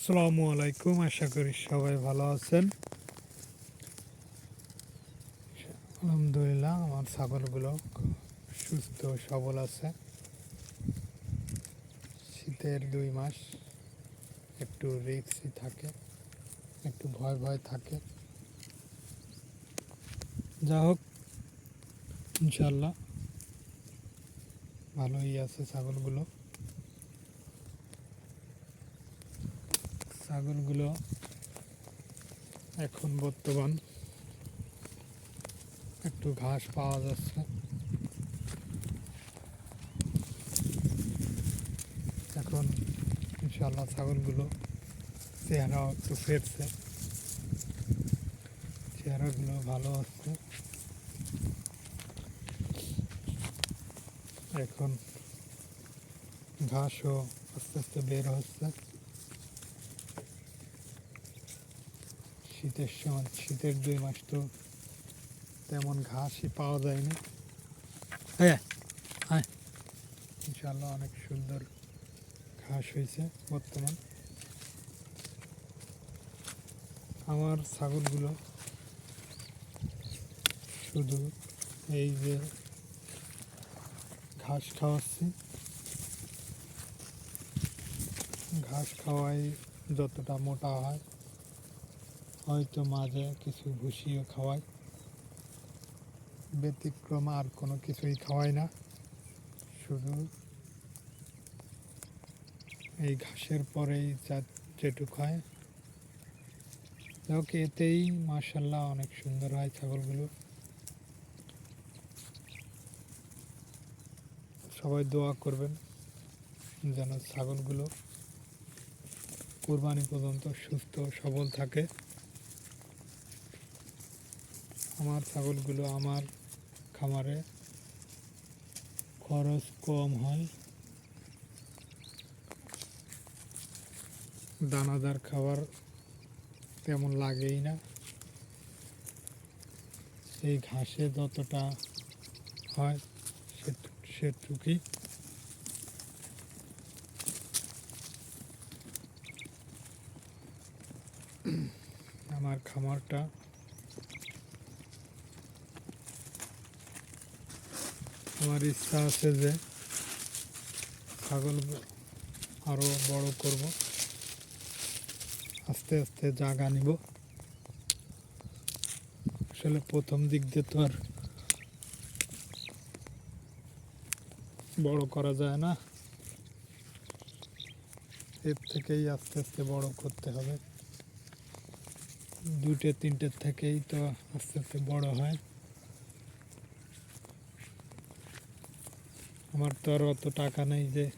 আসসালামু আলাইকুম, আশা করি সবাই ভালো আছেন। আলহামদুলিল্লাহ, আমার ছাগলগুলো সুস্থ সবল আছে। শীতের দুই মাস, একটু রিক্সি থাকে, একটু ভয় ভয় থাকে। যা হোক ইনশাল্লাহ ভালোই আছে ছাগলগুলো। ছাগলগুলো এখন বর্তমান একটু ঘাস পাওয়া যাচ্ছে। এখন ইনশাল্লাহ ছাগলগুলো চেহারা একটু ফেরছে। চেহারাগুলো ভালো আছে। এখন ঘাসও আস্তে আস্তে বের হচ্ছে। শীতের সময় শীতের দুই মাস তো তেমন ঘাসই পাওয়া যায়নি। হ্যাঁ হ্যাঁ ইনশাল্লাহ অনেক সুন্দর ঘাস হয়েছে বর্তমান। আমার ছাগলগুলো শুধু এই যে ঘাস খাওয়াচ্ছি। ঘাস খাওয়াই যতটা মোটা হয় হয়তো মাঝে কিছু ভুসিও খাওয়াই ব্যতিক্রম আর কোনো কিছুই খাওয়াই না। শুধু এই ঘাসের পরেই যা যেটুক হয়। যাক, এতেই মার্শাল্লাহ অনেক সুন্দর হয় ছাগলগুলো। সবাই দোয়া করবেন যেন ছাগলগুলো কোরবানি পর্যন্ত সুস্থ সবল থাকে। আমার ছাগলগুলো আমার খামারে খরচ কম হয়। দানাদার খাবার তেমন লাগেই না। সেই ঘাসে যতটা হয় সেটু- সেটুকুই। আমার খামারটা আমার ইচ্ছা আছে যে ছাগল আরও বড় করব। আস্তে আস্তে জাগা নিব। আসলে প্রথম দিক দিয়ে তো আর বড় করা যায় না। এর থেকেই আস্তে আস্তে বড় করতে হবে। দুইটে তিনটের থেকেই তো আস্তে আস্তে বড় হয়। আমার তো আর অত টাকা নেই যে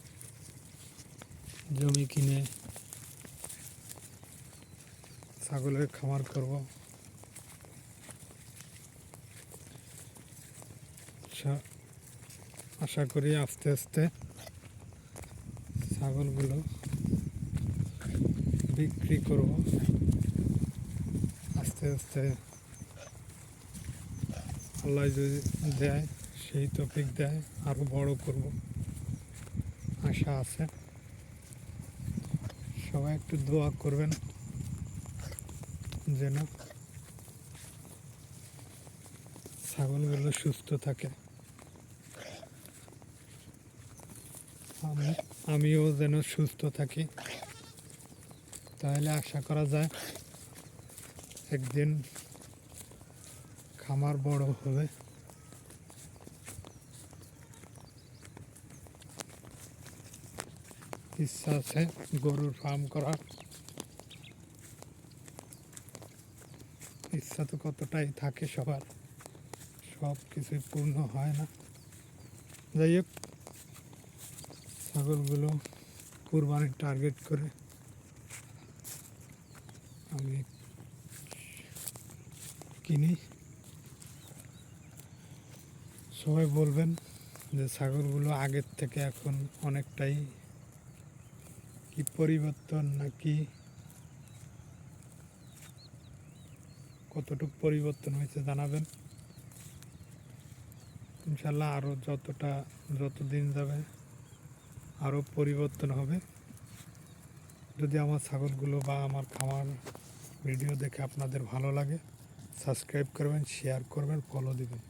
জমি কিনে ছাগলের খামার করব। আশা- করি আস্তে আস্তে ছাগলগুলো বিক্রি করব। আস্তে আস্তে আল্লাহ যদি দেয়। সেই তফিক দেয় আরও বড় করব। আশা আছে। সবাই একটু দোয়া করবেন যেন ছাগলগুলো সুস্থ থাকে। আমি আমিও যেন সুস্থ থাকি। তাহলে আশা করা যায় একদিন খামার বড় হবে। ইচ্ছা আছে গরুর ফার্ম করার। ইচ্ছা তো কতটাই থাকে সবার, সব কিছুই পূর্ণ হয় না। যাই হোক, ছাগলগুলো কুরবানির টার্গেট করে আমি কিনি। সবাই বলবেন যে ছাগলগুলো আগের থেকে এখন অনেকটাই কি পরিবর্তন নাকি? কতটুকু পরিবর্তন হয়েছে জানাবেন? ইনশাল্লাহ আরও যতটা যত দিন যাবে আরও পরিবর্তন হবে। যদি আমার ছাগলগুলো বা আমার খামার ভিডিও দেখে আপনাদের ভালো লাগে, সাবস্ক্রাইব করবেন শেয়ার করবেন ফলো দিবেন।